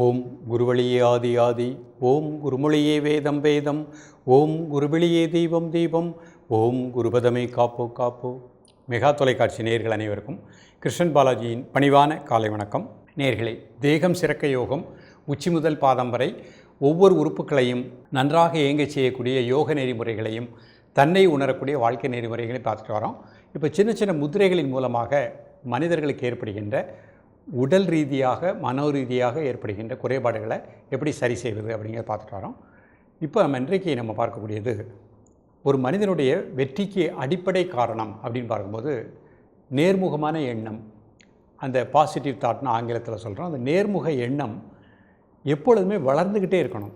ஓம் குருவழியே ஆதி ஆதி ஓம் குருமொழியே வேதம் வேதம் ஓம் குருவிழியே தெய்வம் தெய்வம் ஓம் குருபதமே காப்போ காப்போ. மெகா தொலைக்காட்சி நேர்கள் அனைவருக்கும் கிருஷ்ணன் பாலாஜியின் பணிவான காலை வணக்கம். நேர்களே தேகம் சிறக்க யோகம் உச்சி முதல் பாதம் வரை ஒவ்வொரு உறுப்புகளையும் நன்றாக இயங்கச் செய்யக்கூடிய யோக நெறிமுறைகளையும் தன்னை உணரக்கூடிய வாழ்க்கை நெறிமுறைகளையும் பார்த்துட்டு வரோம். இப்போ சின்ன சின்ன முதிரைகளின் மூலமாக மனிதர்களுக்கு ஏற்படுகின்ற உடல் ரீதியாக மனோ ரீதியாக ஏற்படுகின்ற குறைபாடுகளை எப்படி சரி செய்வது அப்படிங்கிறத பார்த்துட்டு வரோம். இப்போ நம்ம இன்றைக்கு நம்ம பார்க்கக்கூடியது ஒரு மனிதனுடைய வெற்றிக்கு அடிப்படை காரணம் அப்படின்னு பார்க்கும்போது நேர்முகமான எண்ணம். அந்த பாசிட்டிவ் தாட்னு ஆங்கிலத்தில் சொல்கிறோம் அந்த நேர்முக எண்ணம் எப்பொழுதுமே வளர்ந்துக்கிட்டே இருக்கணும்.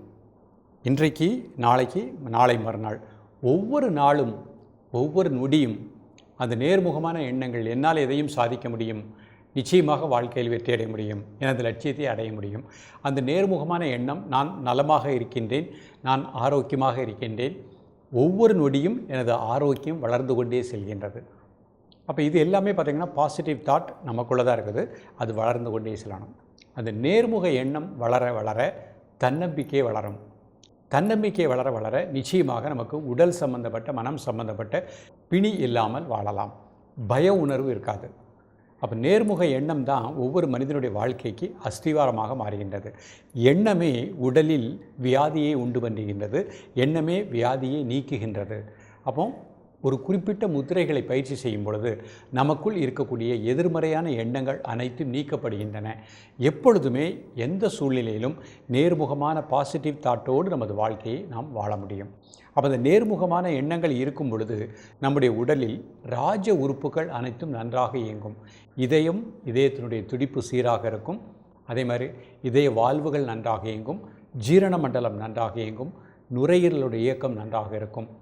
இன்றைக்கு நாளைக்கு நாளை மறுநாள். ஒவ்வொரு நாளும் ஒவ்வொரு நொடியும் அந்த நேர்முகமான எண்ணங்கள் என்னால் எதையும் சாதிக்க முடியும். நிச்சயமாக வாழ்க்கையில் வெற்றி அடைய முடியும். எனது லட்சியத்தை அடைய முடியும். அந்த நேர்முகமான எண்ணம் நான் நலமாக இருக்கின்றேன். நான் ஆரோக்கியமாக இருக்கின்றேன். ஒவ்வொரு நொடியும் எனது ஆரோக்கியம் வளர்ந்து கொண்டே செல்கின்றது. அப்போ இது எல்லாமே பார்த்திங்கன்னா பாசிட்டிவ் தாட் நமக்குள்ளே தான் இருக்குது. அது வளர்ந்து கொண்டே செல்லணும். அந்த நேர்முக எண்ணம் வளர வளர தன்னம்பிக்கை வளரும். தன்னம்பிக்கை வளர வளர நிச்சயமாக நமக்கு உடல் சம்பந்தப்பட்ட மனம் சம்பந்தப்பட்ட பிணி இல்லாமல் வாழலாம். பய உணர்வு இருக்காது. அப்போ நேர்முக எண்ணம் தான் ஒவ்வொரு மனிதனுடைய வாழ்க்கைக்கு அஸ்திவாரமாக மாறுகின்றது. எண்ணமே உடலில் வியாதியை உண்டு பண்ணுகின்றது. எண்ணமே வியாதியை நீக்குகின்றது. அப்போ ஒரு குறிப்பிட்ட முத்திரைகளை பயிற்சி செய்யும் பொழுது நமக்குள் இருக்கக்கூடிய எதிர்மறையான எண்ணங்கள் அனைத்தும் நீக்கப்படுகின்றன. எப்பொழுதுமே எந்த சூழ்நிலையிலும் நேர்முகமான பாசிட்டிவ் தாட்டோடு நமது வாழ்க்கையை நாம் வாழ முடியும். அப்போ அந்த நேர்முகமான எண்ணங்கள் இருக்கும் பொழுது நம்முடைய உடலில் ராஜ உறுப்புகள் அனைத்தும் நன்றாக இயங்கும். இதயம் இதயத்தினுடைய துடிப்பு சீராக இருக்கும். அதே மாதிரி இதய வாழ்வுகள் நன்றாக இயங்கும். ஜீரண மண்டலம் நன்றாக இயங்கும். நுரையீரலுடைய இயக்கம் நன்றாக இருக்கும்.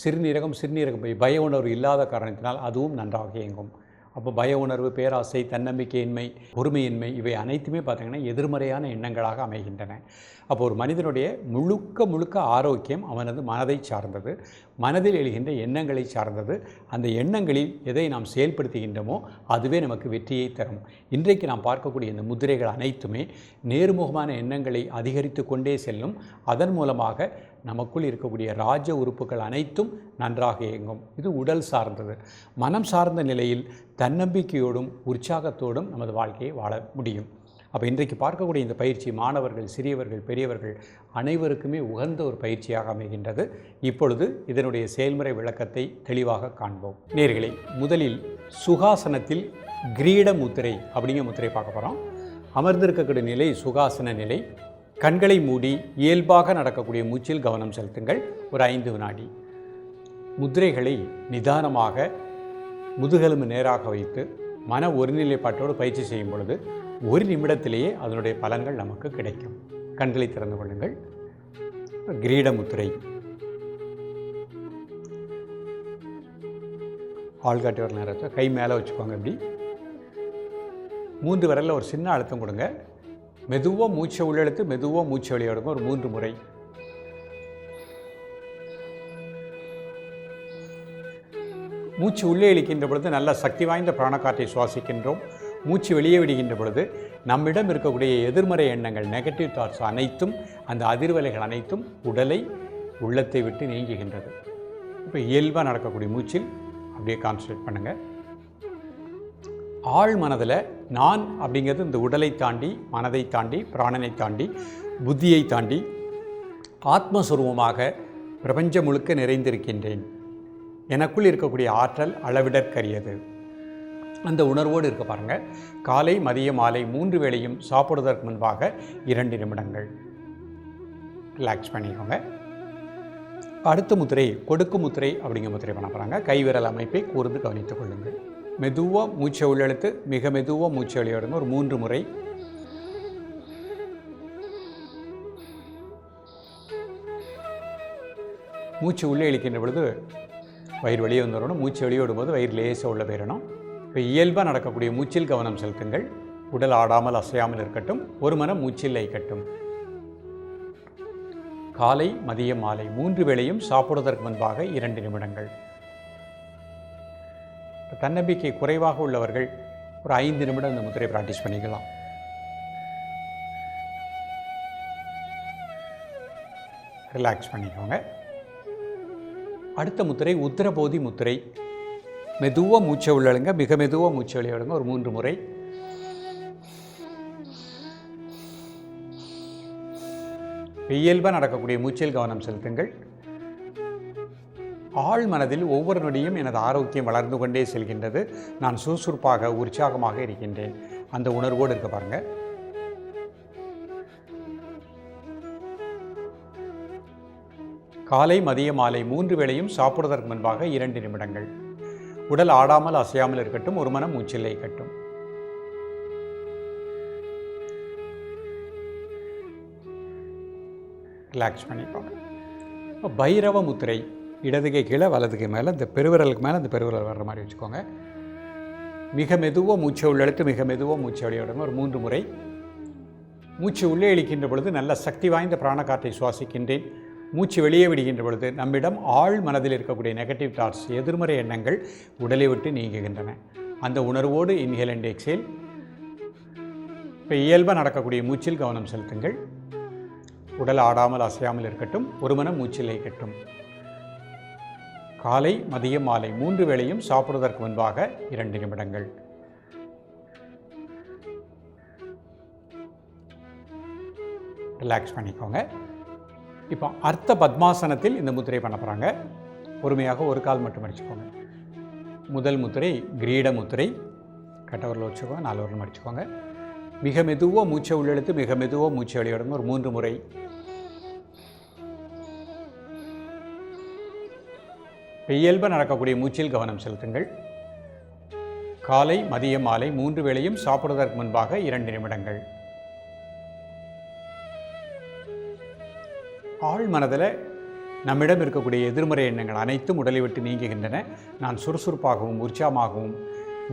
சிறுநீரகம் சிறுநீரகம். பய உணர்வு இல்லாத காரணத்தினால் அதுவும் நன்றாக இயங்கும். அப்போ பய உணர்வு பேராசை தன்னம்பிக்கையின்மை பொறுமையின்மை இவை அனைத்துமே பார்த்திங்கன்னா எதிர்மறையான எண்ணங்களாக அமைகின்றன. அப்போ ஒரு மனிதனுடைய முழுக்க முழுக்க ஆரோக்கியம் அவனது மனதை சார்ந்தது. மனதில் எழுகின்ற எண்ணங்களை சார்ந்தது. அந்த எண்ணங்களில் எதை நாம் செயல்படுத்துகின்றோமோ அதுவே நமக்கு வெற்றியை தரும். இன்றைக்கு நாம் பார்க்கக்கூடிய இந்த முதிரைகள் அனைத்துமே நேர்முகமான எண்ணங்களை அதிகரித்து கொண்டே செல்லும். அதன் மூலமாக நமக்குள் இருக்கக்கூடிய ராஜ உறுப்புகள் அனைத்தும் நன்றாக இயங்கும். இது உடல் சார்ந்தது. மனம் சார்ந்த நிலையில் தன்னம்பிக்கையோடும் உற்சாகத்தோடும் நமது வாழ்க்கையை வாழ முடியும். அப்போ இன்றைக்கு பார்க்கக்கூடிய இந்த பயிற்சி மாணவர்கள் சிறியவர்கள் பெரியவர்கள் அனைவருக்குமே உகந்த ஒரு பயிற்சியாக அமைகின்றது. இப்பொழுது இதனுடைய செயல்முறை விளக்கத்தை தெளிவாக காண்போம். நேர்களை முதலில் சுகாசனத்தில் கிரீட முத்திரை அப்படிங்கிற முத்திரை பார்க்க போகிறோம் அமர்ந்திருக்கக்கூடிய நிலை சுகாசன நிலை. கண்களை மூடி இயல்பாக நடக்கக்கூடிய மூச்சில் கவனம் செலுத்துங்கள். ஒரு ஐந்து வினாடி. முத்திரைகளை நிதானமாக முதுகெலும்பு நேராக வைத்து மன ஒருநிலைப்பாட்டோடு பயிற்சி செய்யும் பொழுது ஒரு நிமிடத்திலேயே அதனுடைய பலன்கள் நமக்கு கிடைக்கும். கண்களை திறந்து கொள்ளுங்கள். கிரீட முத்திரை. ஆள்காட்டி வர நேரத்தை கை மேலே வச்சுக்கோங்க இப்படி. மூன்று விரலில் ஒரு சின்ன அழுத்தம் கொடுங்க. மெதுவாக மூச்சை உள்ளெழுத்து மெதுவாக மூச்சை வெளியிடுங்க ஒரு மூன்று முறை. மூச்சு உள்ளே இழுக்கின்ற பொழுது நல்ல சக்தி வாய்ந்த பிராணக்காற்றை சுவாசிக்கின்றோம். மூச்சு வெளியே விடுகின்ற பொழுது நம்மிடம் இருக்கக்கூடிய எதிர்மறை எண்ணங்கள் நெகட்டிவ் தாட்ஸ் அனைத்தும் அந்த அதிர்வலைகள் அனைத்தும் உடலை உள்ளத்தை விட்டு நீங்குகின்றது. இப்போ இயல்பாக நடக்கக்கூடிய மூச்சில் அப்படியே கான்சன்ட்ரேட் பண்ணுங்கள் ஆழ் மனதில் நான் அப்படிங்கிறது இந்த உடலை தாண்டி மனதை தாண்டி பிராணனை தாண்டி புத்தியை தாண்டி ஆத்மஸ்வரூபமாக பிரபஞ்சம் முழுக்க நிறைந்திருக்கின்றேன். எனக்குள் இருக்கக்கூடிய ஆற்றல் அளவிடற்கரியது. அந்த உணர்வோடு இருக்க பாருங்கள் காலை மதிய மாலை மூன்று வேளையும் சாப்பிடுவதற்கு முன்பாக இரண்டு நிமிடங்கள். ரிலாக்ஸ் பண்ணிக்கோங்க. அடுத்த முத்திரை கொடுக்கு முத்திரை அப்படிங்கிற முத்திரை பண்ண போகிறாங்க கைவிரல் அமைப்பை கூர்ந்து கவனித்துக் கொள்ளுங்கள். மெதுவாக மூச்சை உள்ளெழுத்து மிக மெதுவாக மூச்சை வெளியிடுங்க ஒரு மூன்று முறை. மூச்சு உள்ளே இழுக்கின்ற பொழுது வயிறு வெளியே வந்துடணும். மூச்சு வெளியே போது வயிறு லேசாக உள்ள போயிடணும். இப்போ இயல்பாக நடக்கக்கூடிய மூச்சில் கவனம் செலுத்துங்கள். உடல் ஆடாமல் அசையாமல் இருக்கட்டும். ஒரு மனம் மூச்சில் லயிக்கட்டும் காலை மதியம் மாலை மூன்று வேளையும் சாப்பிடுவதற்கு முன்பாக இரண்டு நிமிடங்கள். தன்னம்பிக்கை குறைவாக உள்ளவர்கள் ஒரு ஐந்து நிமிடம் இந்த முத்திரையை ப்ராக்டிஸ் பண்ணிக்கலாம். ரிலாக்ஸ் பண்ணிக்கோங்க. அடுத்த முத்திரை உத்திரபோதி முத்திரை. மெதுவாக மூச்சை உள்ளழுங்க மிக மெதுவாக மூச்சை விளையாடுங்க ஒரு மூன்று முறை. இயல்பாக நடக்கக்கூடிய மூச்சில் கவனம் செலுத்துங்கள். ஆழ் மனதில் ஒவ்வொரு நொடியும் எனது ஆரோக்கியம் வளர்ந்து கொண்டே செல்கின்றது. நான் சுறுசுறுப்பாக உற்சாகமாக இருக்கின்றேன். அந்த உணர்வோடு இருக்க பாருங்க. காலை மதிய மாலை மூன்று வேளையும் சாப்பிடுவதற்கு முன்பாக இரண்டு நிமிடங்கள். உடல் ஆடாமல் அசையாமல் இருக்கட்டும் ஒரு மனம் மூச்சில்லை கட்டும் ரிலாக்ஸ் பண்ணிக்கோங்க. பைரவ முத்திரை. இடதுகை கீழே வலதுகை மேலே இந்த பெருவிரலுக்கு மேலே அந்த பெருவிரல் வர்ற மாதிரி வச்சுக்கோங்க. மிக மெதுவாக மூச்சை உள்ளெழுத்து மிக மெதுவாக மூச்சை வெளியிடுங்க ஒரு மூன்று முறை. மூச்சு உள்ளே இழிக்கின்ற பொழுது நல்ல சக்தி வாய்ந்த பிராணக்காற்றை சுவாசிக்கின்றேன். மூச்சு வெளியே விடுகின்ற பொழுது நம்மிடம் ஆழ் மனதில் இருக்கக்கூடிய நெகட்டிவ் தாட்ஸ் எதிர்மறை எண்ணங்கள் உடலை விட்டு நீங்குகின்றன. அந்த உணர்வோடு இன்ஹேல் அண்ட் எக்ஸேல் இப்போ இயல்பாக நடக்கக்கூடிய மூச்சில் கவனம் செலுத்துங்கள். உடல் ஆடாமல் அசையாமல் இருக்கட்டும். ஒரு மனம் மூச்சில் கட்டும் காலை மதியம் மாலை மூன்று வேளையும் சாப்பிடுவதற்கு முன்பாக இரண்டு நிமிடங்கள். ரிலாக்ஸ் பண்ணிக்கோங்க. இப்போ அர்த்த பத்மாசனத்தில் இந்த முத்திரை பண்ண போகிறாங்க பொறுமையாக ஒரு கால் மட்டும் அடிச்சுக்கோங்க முதல் முத்திரை கிரீட முத்திரை. கட்டவரில் வச்சுக்கோங்க நாலு வரலும் அடிச்சுக்கோங்க மிக மெதுவாக மூச்சை உள்ளெழுத்து மிக மெதுவாக மூச்சை வெளியிடுங்க ஒரு மூன்று முறை. இயல்பு நடக்கக்கூடிய மூச்சில் கவனம் செலுத்துங்கள். காலை மதியம் மாலை மூன்று வேளையும் சாப்பிடுவதற்கு முன்பாக இரண்டு நிமிடங்கள். ஆள் மனதில் நம்மிடம் இருக்கக்கூடிய எதிர்மறை எண்ணங்கள் அனைத்தும் உடலை விட்டு நீங்குகின்றன. நான் சுறுசுறுப்பாகவும் உற்சாகமாகவும்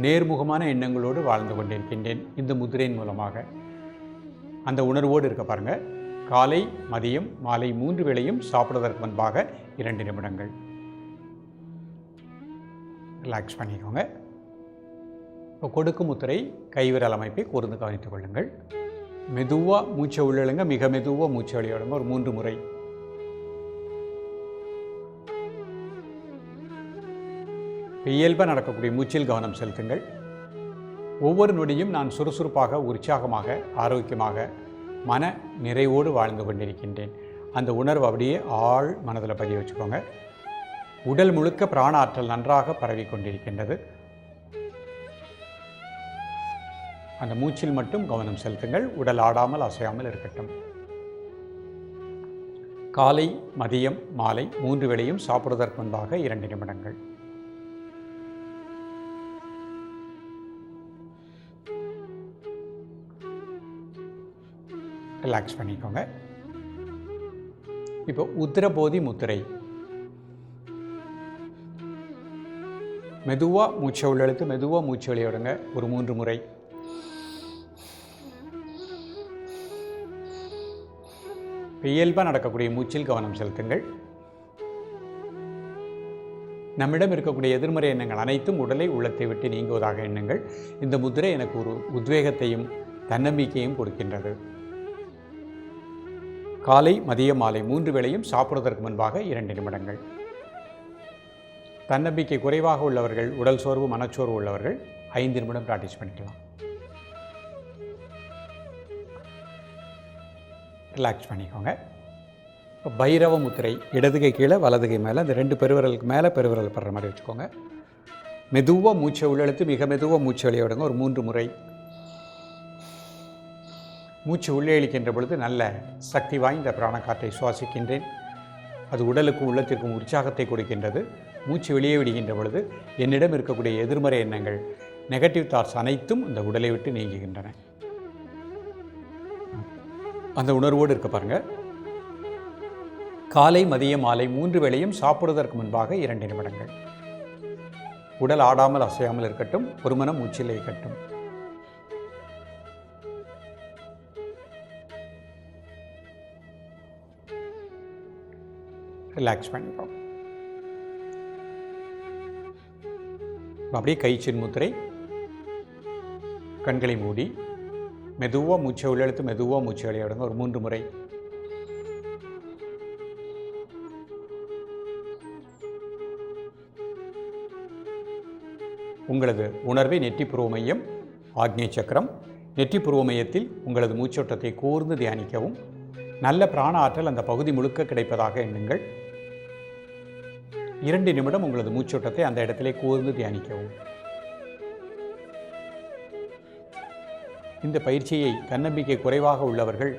நேர்முகமான எண்ணங்களோடு வாழ்ந்து கொண்டிருக்கின்றேன். இந்த முதிரையின் மூலமாக. அந்த உணர்வோடு இருக்க பாருங்கள் காலை மதியம் மாலை மூன்று வேளையும் சாப்பிடுவதற்கு முன்பாக இரண்டு நிமிடங்கள். ரிலாக்ஸ் பண்ணிக்கோங்க. இப்போ கொடுக்கும் முத்திரை கைவிரல் அமைப்பை கூர்ந்து கவனித்துக் கொள்ளுங்கள். மெதுவாக மூச்சை உள்ளழுங்க மிக மெதுவாக மூச்சை வெளியிடுங்க. ஒரு மூன்று முறை. இயல்பாக நடக்கக்கூடிய மூச்சில் கவனம் செலுத்துங்கள். ஒவ்வொரு நொடியும் நான் சுறுசுறுப்பாக உற்சாகமாக ஆரோக்கியமாக மன நிறைவோடு வாழ்ந்து கொண்டிருக்கின்றேன். அந்த உணர்வு அப்படியே ஆழ் மனதில் பதிய வச்சுக்கோங்க. உடல் முழுக்க பிராண ஆற்றல் நன்றாக பரவி கொண்டிருக்கின்றது. அந்த மூச்சில் மட்டும் கவனம் செலுத்துங்கள். உடல் ஆடாமல் அசையாமல் இருக்கட்டும். காலை மதியம் மாலை மூன்று வேளையும் சாப்பிடுவதற்கு முன்பாக இரண்டு நிமிடங்கள். ரிலாக்ஸ் பண்ணிக்கோங்க. இப்போ உத்திரபோதி முத்திரை. மெதுவாக மூச்சை உள்ளழுத்து மெதுவாக மூச்சு வெளியிடுங்க ஒரு மூன்று முறை. இயல்பாக நடக்கக்கூடிய மூச்சில் கவனம் செலுத்துங்கள். நம்மிடம் இருக்கக்கூடிய எதிர்மறை எண்ணங்கள் அனைத்தும் உடலை உள்ளத்தை விட்டு நீங்குவதாக எண்ணுங்கள். இந்த முதிரை எனக்கு ஒரு உத்வேகத்தையும் தன்னம்பிக்கையும் கொடுக்கின்றது. காலை மதிய மாலை மூன்று வேளையும் சாப்பிடுவதற்கு முன்பாக இரண்டு நிமிடங்கள். தன்னம்பிக்கை குறைவாக உள்ளவர்கள் உடல் சோர்வு மனச்சோர்வு உள்ளவர்கள் ஐந்து நிமிடம் ப்ராக்டிஸ் பண்ணிக்கலாம். ரிலாக்ஸ் பண்ணிக்கோங்க. இப்போ பைரவ முத்திரை இடதுகை கீழே வலதுகை மேலே அந்த ரெண்டு பெருவிரலுக்கு மேலே பெருவிரல் படுற மாதிரி வச்சுக்கோங்க. மெதுவாக மூச்சை உள்ளெழுத்து மிக மெதுவாக மூச்சை வெளியே விடுங்க. ஒரு மூன்று முறை. மூச்சு உள்ளே இழுக்கின்ற பொழுது நல்ல சக்தி வாய்ந்த பிராணக்காற்றை சுவாசிக்கின்றேன். அது உடலுக்கும் உள்ளத்திற்கும் உற்சாகத்தை கொடுக்கின்றது. மூச்சு வெளியே விடுகின்ற பொழுது என்னிடம் இருக்கக்கூடிய எதிர்மறை எண்ணங்கள் நெகட்டிவ் தாட்ஸ் அனைத்தும் இந்த உடலை விட்டு நீங்குகின்றன. அந்த உணர்வோடு இருக்க பாருங்க. காலை மதிய மாலை மூன்று வேளையும் சாப்பிடுவதற்கு முன்பாக இரண்டு நிமிடங்கள். உடல் ஆடாமல் அசையாமல் இருக்கட்டும் ஒரு மனம் மூச்சில் இருக்கட்டும் ரிலாக்ஸ் பண்ணிப்போம் அப்படியே கைச்சின் முத்திரை கண்களை மூடி மெதுவாக மூச்சை உள்ளெழுத்து மெதுவாக மூச்சை விளையாடுங்க ஒரு மூன்று முறை. உங்களது உணர்வை நெற்றிப்புறவு மையம் ஆக்னே சக்கரம். நெற்றிப்புறவு மையத்தில் உங்களது மூச்சோட்டத்தை கூர்ந்து தியானிக்கவும். நல்ல பிராண ஆற்றல் அந்த பகுதி முழுக்க கிடைப்பதாக எண்ணுங்கள். இரண்டு நிமிடம் உங்களது மூச்சோட்டத்தை அந்த இடத்திலே கூர்ந்து தியானிக்கவும். இந்த பயிற்சியை தன்னம்பிக்கை குறைவாக உள்ளவர்கள்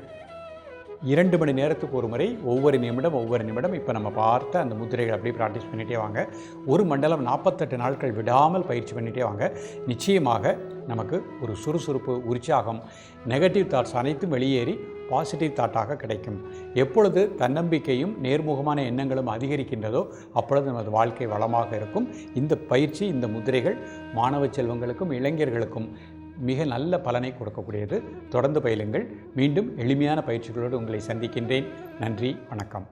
இரண்டு மணி நேரத்துக்கு ஒரு முறை ஒவ்வொரு நிமிடம் ஒவ்வொரு நிமிடம் இப்போ நம்ம பார்த்த அந்த முதிரைகள் அப்படியே ப்ராக்டிஸ் பண்ணிகிட்டே வாங்க. ஒரு மண்டலம் நாற்பத்தெட்டு நாட்கள் விடாமல் பயிற்சி பண்ணிகிட்டே வாங்க. நிச்சயமாக நமக்கு ஒரு சுறுசுறுப்பு உற்சாகம் நெகட்டிவ் தாட்ஸ் அனைத்தும் வெளியேறி பாசிட்டிவ் தாட்டாக கிடைக்கும். எப்பொழுது தன்னம்பிக்கையும் நேர்முகமான எண்ணங்களும் அதிகரிக்கின்றதோ அப்பொழுது நமது வாழ்க்கை வளமாக இருக்கும். இந்த பயிற்சி இந்த முதிரைகள் மாணவ செல்வங்களுக்கும் இளைஞர்களுக்கும் மிக நல்ல பலனை கொடுக்கக்கூடியது. தொடர்ந்து பயிலுங்கள். மீண்டும் எளிமையான பயிற்சிகளோடு உங்களை சந்திக்கின்றேன். நன்றி வணக்கம்.